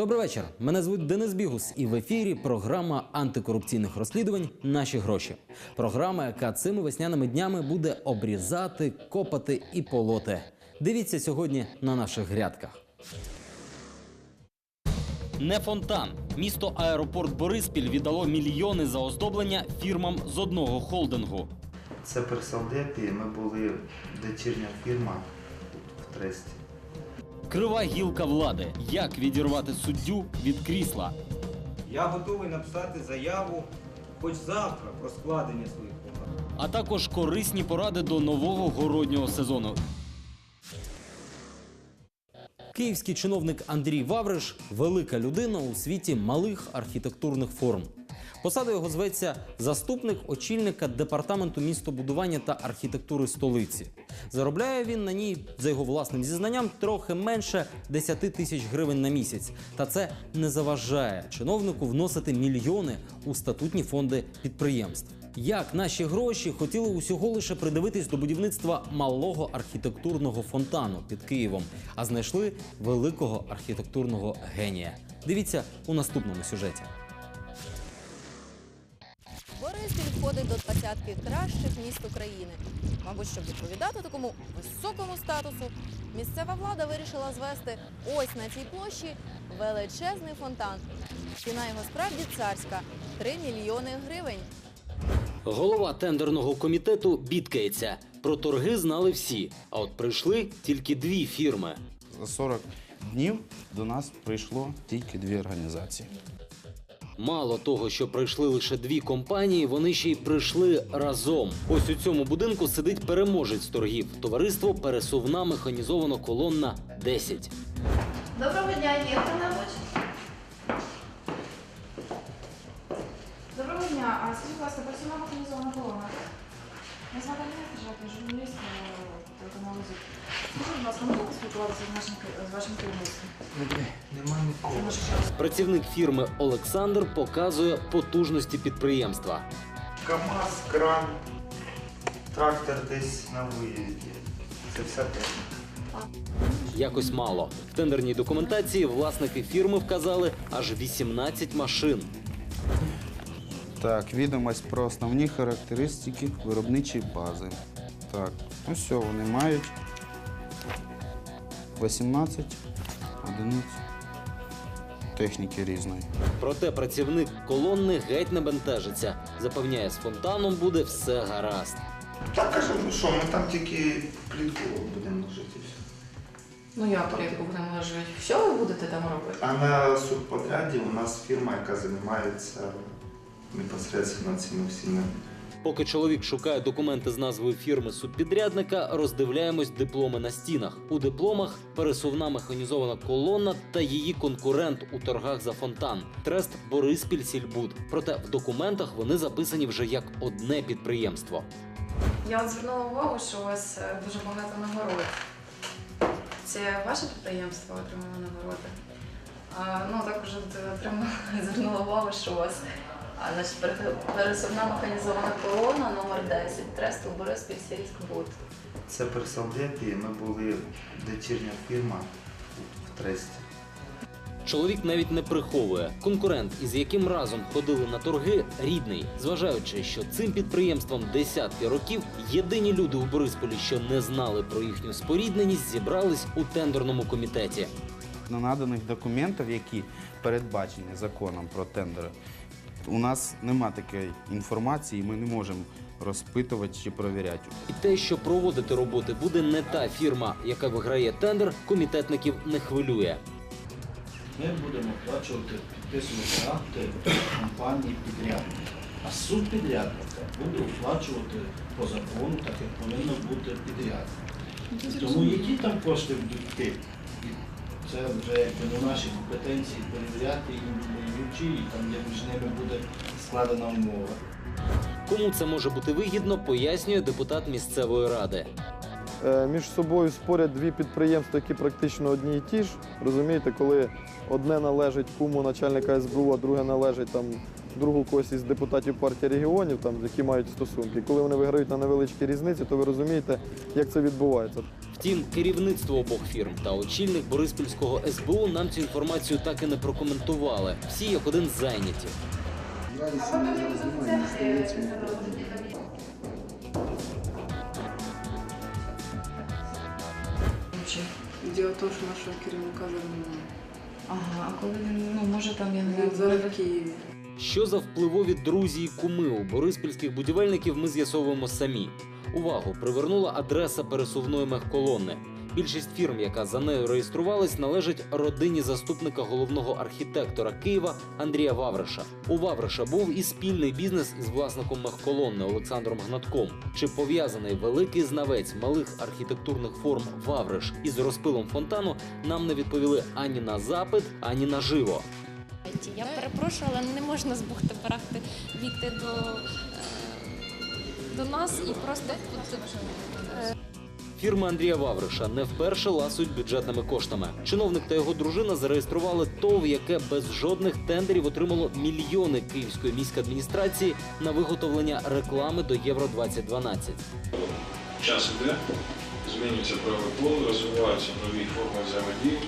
Добрий вечір. Мене звуть Денис Бігус, і в ефірі програма антикорупційних розслідувань Наші гроші. Програма, яка цими весняними днями буде обрізати, копати і полоти. Дивіться сьогодні на наших грядках. Не фонтан. Місто аеропорт Бориспіль віддало мільйони за оздоблення фірмам з одного холдингу. Це при Салдепі. Ми були дочірня фірма в Тресті. Крива гілка влади. Як відірвати суддю від крісла? Я готовий написати заяву хоч завтра про складення своїх повноважень. а також корисні поради до нового городнього сезону. Київський чиновник Андрій Вавриш велика людина у світі малих архітектурних форм. Посада його зветься заступник очільника департаменту містобудування та архітектури столиці. Заробляє він на ній, за його власним зізнанням, трохи менше 10 тисяч гривень на місяць. Та це не заважає чиновнику вносити мільйони у статутні фонди підприємств. Як наші гроші хотіли усього лише придивитись до будівництва малого архітектурного фонтану під Києвом, а знайшли великого архітектурного генія. Дивіться у наступному сюжеті. Входить до двадцятки кращих міст України. Мабуть, щоб відповідати такому високому статусу, місцева влада вирішила звести ось на цій площі величезний фонтан. Ціна його справді царська 3 мільйони гривень. Голова тендерного комітету бідкається. Про торги знали всі, а от прийшли тільки дві фірми. За 40 днів до нас прийшло тільки дві організації. Мало того, що прийшли лише дві компанії, вони ще й прийшли разом. Ось у цьому будинку сидить переможець торгів. Товариство пересувна механізована колонна 10. Доброго дня, є хто-небудь? Доброго дня. А скажіть, будь ласка, персонал організована колона. Я звати Агнєста Жаки, журналіст телеканалу ЗУК. Скажіть, будь ласка, можна поспілкуватися з нашим з вашим керівництвом? Нема нікого. Це наш час. Працівник фірми Олександр показує потужності підприємства. КАМАЗ, кран, трактор десь на виїзді. Це вся техніка. Якось мало. В тендерній документації власники фірми вказали аж 18 машин. Так, відомість про основні характеристики виробничої бази. Так, ну все, вони мають 18 одиниць техніки різної. Проте працівник колонни геть не бентежиться. Запевняє, з фонтаном буде все гаразд. Так кажу, ну що, ми там тільки плітку будемо ложити. і все. Ну я порядку будемо жити. Що ви будете там робити? А на субподряді у нас фірма, яка займається непосередньо цими всіми. Поки чоловік шукає документи з назвою фірми субпідрядника, роздивляємось дипломи на стінах. У дипломах пересувна механізована колона та її конкурент у торгах за фонтан Трест Бориспіль Сільбуд. Проте в документах вони записані вже як одне підприємство. Я звернула увагу, що у вас е, дуже багато нагород. Це ваше підприємство отримало нагороди? А, ну також отримала, звернула увагу, що у вас значить, пере- пересувна механізована колона номер 10 Тресту Бориспіль Сільськбуд. Це при. Ми були дочірня фірма в Тресті. Чоловік навіть не приховує. Конкурент, із яким разом ходили на торги, рідний, зважаючи, що цим підприємством десятки років єдині люди у Борисполі, що не знали про їхню спорідненість, зібрались у тендерному комітеті. На наданих документів, які передбачені законом про тендери, у нас нема такої інформації, ми не можемо розпитувати чи перевіряти. І те, що проводити роботи буде не та фірма, яка виграє тендер, комітетників не хвилює. Ми будемо оплачувати, підписувати акти компанії підрядника. А суд підрядника буде оплачувати по закону, так як повинно бути підрядник. Тому які там кошти будуть йти? Це вже якби не наші компетенції перевіряти і чи там як між ними буде складена умова. Кому це може бути вигідно, пояснює депутат місцевої ради. Е, між собою спорять дві підприємства, які практично одні і ті ж. Розумієте, коли одне належить куму начальника СБУ, а друге належить там другу когось із депутатів партії регіонів, там, які мають стосунки. Коли вони виграють на невеличкій різниці, то ви розумієте, як це відбувається. Втім, керівництво обох фірм та очільник Бориспільського СБУ нам цю інформацію так і не прокоментували. Всі як один зайняті. Діло тому, що нашого керівника зараз немає. Ага, а коли він, ну може там я не знаю, зараз в Києві. Що за впливові друзі і куми у бориспільських будівельників ми з'ясовуємо самі. Увагу привернула адреса пересувної мехколонни. Більшість фірм, яка за нею реєструвалась, належить родині заступника головного архітектора Києва Андрія Вавриша. У Вавриша був і спільний бізнес із власником мехколонни Олександром Гнатком. Чи пов'язаний великий знавець малих архітектурних форм Вавриш із розпилом фонтану, нам не відповіли ані на запит, ані на живо. Я перепрошую, але не можна з бухти барахти війти до, е, до нас і просто Фірми Андрія Вавриша не вперше ласують бюджетними коштами. Чиновник та його дружина зареєстрували ТОВ, яке без жодних тендерів отримало мільйони київської міськадміністрації на виготовлення реклами до Євро 2012 Час іде, змінюється правий розвиваються нові форми взаємодії.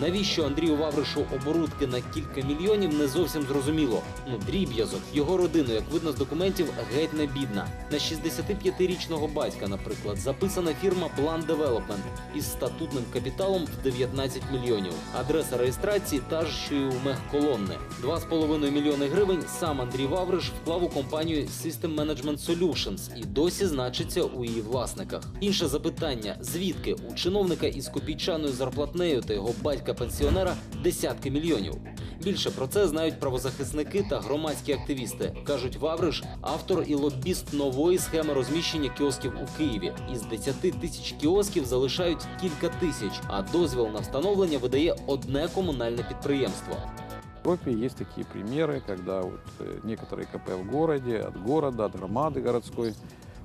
Навіщо Андрію Вавришу оборудки на кілька мільйонів не зовсім зрозуміло. Ну, дріб'язок. Його родину, як видно з документів, геть не бідна. На 65-річного батька, наприклад, записана фірма Plan Development із статутним капіталом в 19 мільйонів. Адреса реєстрації та ж, що й у мехколонни. 2,5 мільйони гривень сам Андрій Вавриш вклав у компанію System Management Solutions і досі значиться у її власниках. Інше запитання: звідки у чиновника із копійчаною зарплатнею та його батька-пенсіонера десятки мільйонів? Більше про це знають правозахисники та громадські активісти. кажуть, Вавриш автор і лобіст нової схеми розміщення кіосків у Києві. Із 10 тисяч кіосків залишають кілька тисяч, а дозвіл на встановлення видає одне комунальне підприємство. В Европе есть такие примеры, когда вот э, некоторые КП в городе, от города, от громады городской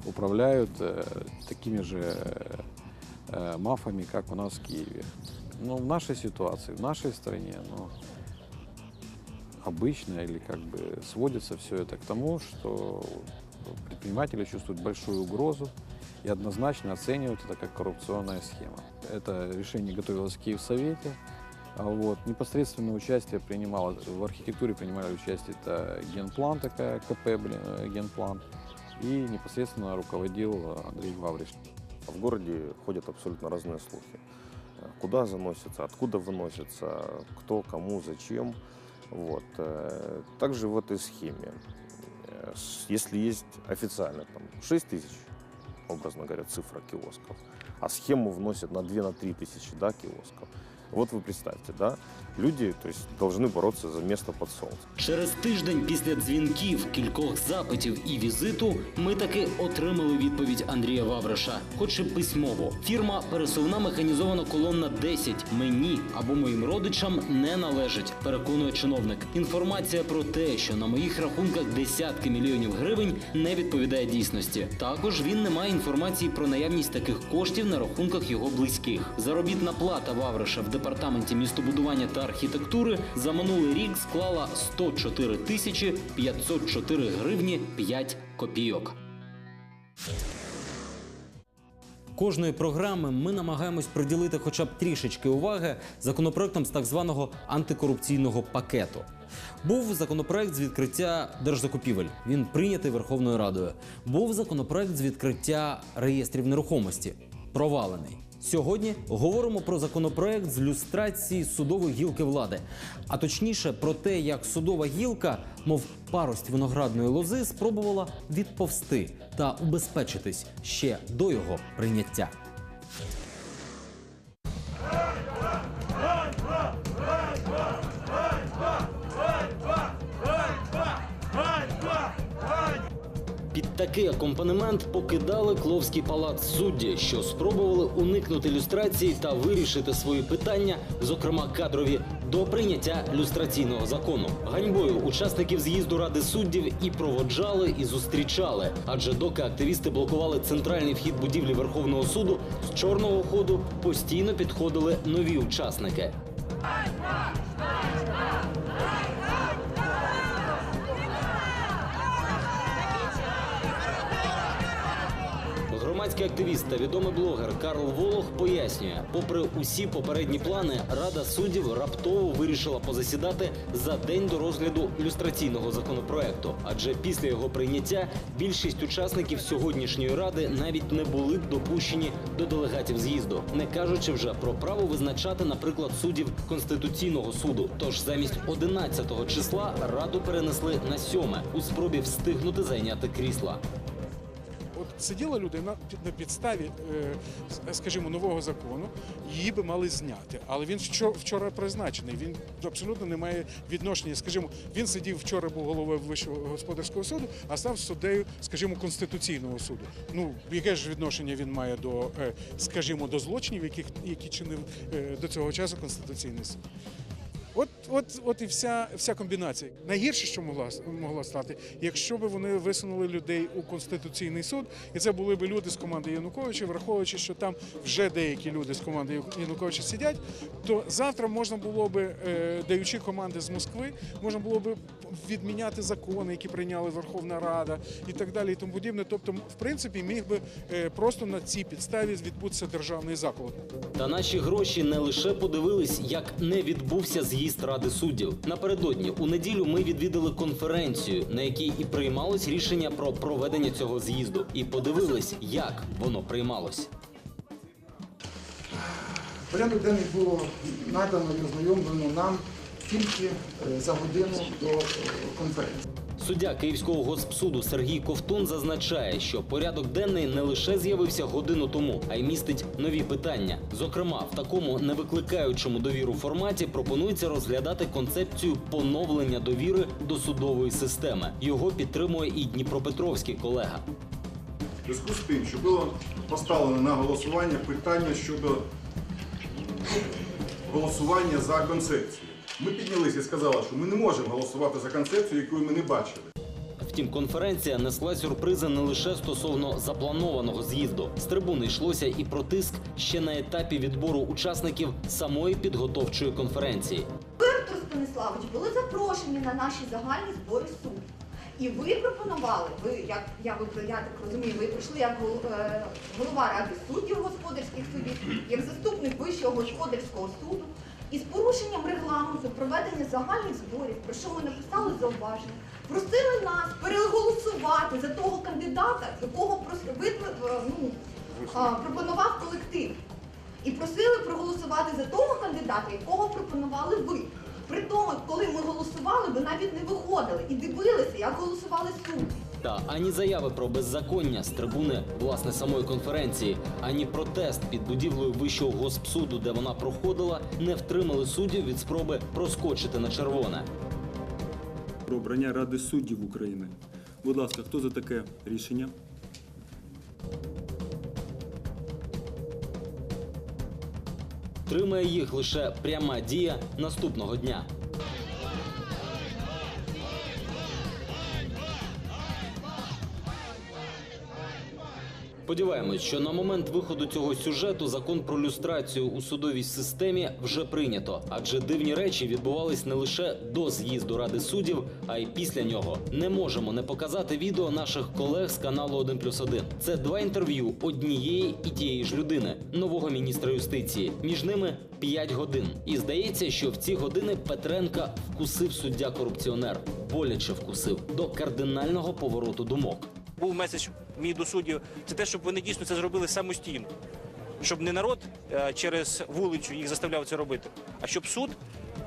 управляют э, такими же э, мафами, как у нас в Киеве. Но в нашей ситуации, в нашей стране, ну, обычно или как бы сводится все это к тому, что предприниматели чувствуют большую угрозу и однозначно оценивают это как коррупционная схема. Это решение готовилось в Киевсовете. А Вот. Непосредственное участие принимало, в архитектуре принимали участие это генплан такая, КП, э, генплан, и непосредственно руководил э, Андрей Гавриш. В городе ходят абсолютно разные слухи. Э, Куда заносятся, откуда выносятся, кто, кому, зачем. Вот. э, Также в этой схеме, э, с- если есть официально там, 6 тысяч, образно говоря, цифра киосков, а схему вносят на 2-3 тысячи да, киосков, вот вы представьте, да, люди то есть, должны за место под солнцем. Через тиждень після дзвінків, кількох запитів і візиту ми таки отримали відповідь Андрія Вавриша, хоч і письмово. Фірма пересувна механізована колонна 10 мені або моїм родичам не належить. Переконує чиновник. Інформація про те, що на моїх рахунках десятки мільйонів гривень, не відповідає дійсності. Також він не має інформації про наявність таких коштів на рахунках його близьких. Заробітна плата Вавриша в департаменті містобудування та архітектури за минулий рік склала 104 тисячі 504 гривні 5 копійок. Кожної програми ми намагаємось приділити хоча б трішечки уваги законопроектам з так званого антикорупційного пакету. Був законопроект з відкриття держзакупівель. Він прийнятий Верховною Радою. Був законопроект з відкриття реєстрів нерухомості. Провалений. Сьогодні говоримо про законопроект з люстрації судової гілки влади, а точніше про те, як судова гілка, мов парость виноградної лози, спробувала відповсти та убезпечитись ще до його прийняття. Такий акомпанемент покидали Кловський палац судді, що спробували уникнути люстрації та вирішити свої питання, зокрема кадрові, до прийняття люстраційного закону. Ганьбою учасників з'їзду ради суддів і проводжали, і зустрічали. Адже доки активісти блокували центральний вхід будівлі Верховного суду, з чорного ходу постійно підходили нові учасники. Громадський активіст та відомий блогер Карл Волох пояснює, попри усі попередні плани, Рада суддів раптово вирішила позасідати за день до розгляду люстраційного законопроекту. Адже після його прийняття більшість учасників сьогоднішньої ради навіть не були допущені до делегатів з'їзду, не кажучи вже про право визначати, наприклад, суддів конституційного суду. Тож замість 11 числа раду перенесли на 7 у спробі встигнути зайняти крісла. Сиділа людина на підставі, е, скажімо, нового закону, її би мали зняти. Але він вчора, вчора призначений. Він абсолютно не має відношення. Скажімо, він сидів вчора, був головою Вищого господарського суду, а став суддею, скажімо, конституційного суду. Ну яке ж відношення він має до, е, скажімо, до злочинів, яких які чинив е, до цього часу конституційний суд? От, от, от і вся, вся комбінація. Найгірше, що могла, могла стати, якщо б вони висунули людей у Конституційний суд, і це були б люди з команди Януковича, враховуючи, що там вже деякі люди з команди Януковича сидять, то завтра можна було б, е, даючи команди з Москви, можна було б відміняти закони, які прийняла Верховна Рада і так далі, і тому подібне. Тобто, в принципі, міг би е, просто на цій підставі відбутися державний заклад. Та наші гроші не лише подивились, як не відбувся з'їзд ради суддів. Напередодні у неділю ми відвідали конференцію, на якій і приймалось рішення про проведення цього з'їзду, і подивились, як воно приймалось. Порядок денний було надано і ознайомлено нам тільки е, за годину до е, конференції. Суддя Київського госпсуду Сергій Ковтун зазначає, що порядок денний не лише з'явився годину тому, а й містить нові питання. Зокрема, в такому не викликаючому довіру форматі пропонується розглядати концепцію поновлення довіри до судової системи. Його підтримує і Дніпропетровський колега. В зв'язку з тим, що було поставлено на голосування питання щодо голосування за концепцію. Ми піднялися і сказали, що ми не можемо голосувати за концепцію, яку ми не бачили. Втім, конференція несла сюрпризи не лише стосовно запланованого з'їзду. З трибуни йшлося і про тиск ще на етапі відбору учасників самої підготовчої конференції. Артур Станиславович були запрошені на наші загальні збори суду. І ви пропонували, ви як я ви я так розумію, ви прийшли як е, голова ради суддів господарських судів, як заступник вищого господарського суду, і з порушенням регламенту проведення загальних зборів, про що ми написали зауваження, просили нас переголосувати за того кандидата, якого е, ну, пропонував колектив. І просили проголосувати за того кандидата, якого пропонували ви. При тому, коли ми голосували, ви навіть не виходили і дивилися, як голосували судді. Та ані заяви про беззаконня з трибуни власне самої конференції, ані протест під будівлею вищого госпсуду, де вона проходила, не втримали суддів від спроби проскочити на червоне. про обрання Ради суддів України. Будь ласка, хто за таке рішення? Тримає їх лише пряма дія наступного дня. Сподіваємось, що на момент виходу цього сюжету закон про люстрацію у судовій системі вже прийнято, адже дивні речі відбувались не лише до з'їзду ради суддів, а й після нього. Не можемо не показати відео наших колег з каналу 1+,1. Це два інтерв'ю однієї і тієї ж людини, нового міністра юстиції. Між ними 5 годин. І здається, що в ці години Петренка вкусив суддя корупціонер, боляче вкусив до кардинального повороту думок. Був меседж мій до суддів, це те, щоб вони дійсно це зробили самостійно. Щоб не народ е, через вулицю їх заставляв це робити, а щоб суд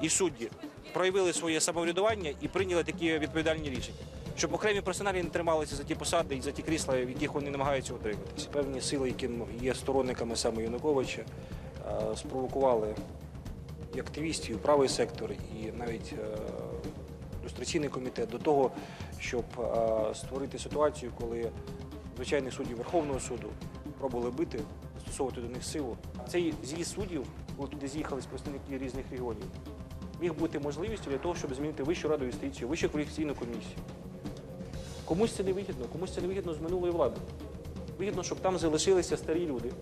і судді проявили своє самоврядування і прийняли такі відповідальні рішення. Щоб окремі персоналі не трималися за ті посади і за ті крісла, від яких вони намагаються утриматися. Певні сили, які є сторонниками саме Януковича, е, спровокували і активістів, і правий сектор, і навіть е, люстраційний комітет до того, щоб е, створити ситуацію, коли звичайних суддів Верховного суду пробували бити, застосовувати до них силу. Цей з'їзд суддів, коли туди з'їхали представники різних регіонів, міг бути можливістю для того, щоб змінити Вищу раду юстиції, Вищу кваліфікаційну комісію. Комусь це не вигідно, комусь це не вигідно з минулої влади. Вигідно, щоб там залишилися старі люди,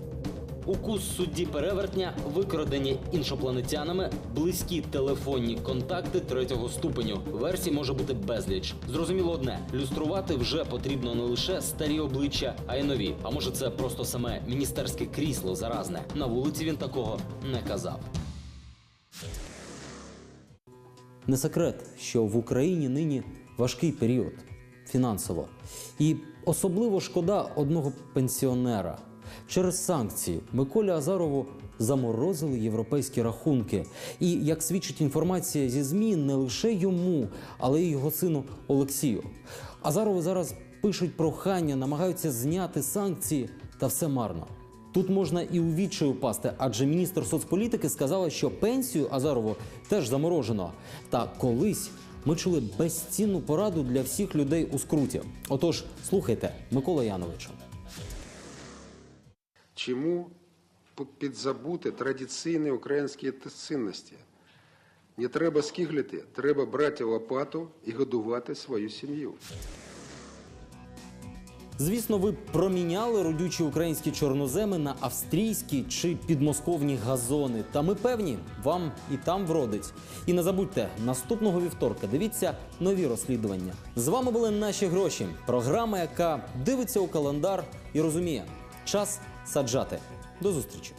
укус судді перевертня, викрадені іншопланетянами, близькі телефонні контакти третього ступеню. Версій може бути безліч. Зрозуміло одне: люструвати вже потрібно не лише старі обличчя, а й нові. А може, це просто саме міністерське крісло заразне. На вулиці він такого не казав. Не секрет, що в Україні нині важкий період фінансово. І особливо шкода одного пенсіонера. Через санкції Миколі Азарову заморозили європейські рахунки. І як свідчить інформація зі ЗМІ, не лише йому, але й його сину Олексію. Азарову зараз пишуть прохання, намагаються зняти санкції, та все марно. Тут можна і у відчай упасти, адже міністр соцполітики сказала, що пенсію Азарову теж заморожено. Та колись ми чули безцінну пораду для всіх людей у скруті. Отож, слухайте, Микола Яновичу. Чому підзабути традиційні українські цінності? Не треба скиглити, треба брати лопату і годувати свою сім'ю. Звісно, ви проміняли родючі українські чорноземи на австрійські чи підмосковні газони. Та ми певні, вам і там вродить. І не забудьте, наступного вівторка дивіться нові розслідування. З вами були наші гроші. Програма, яка дивиться у календар і розуміє, час саджати. До зустрічі.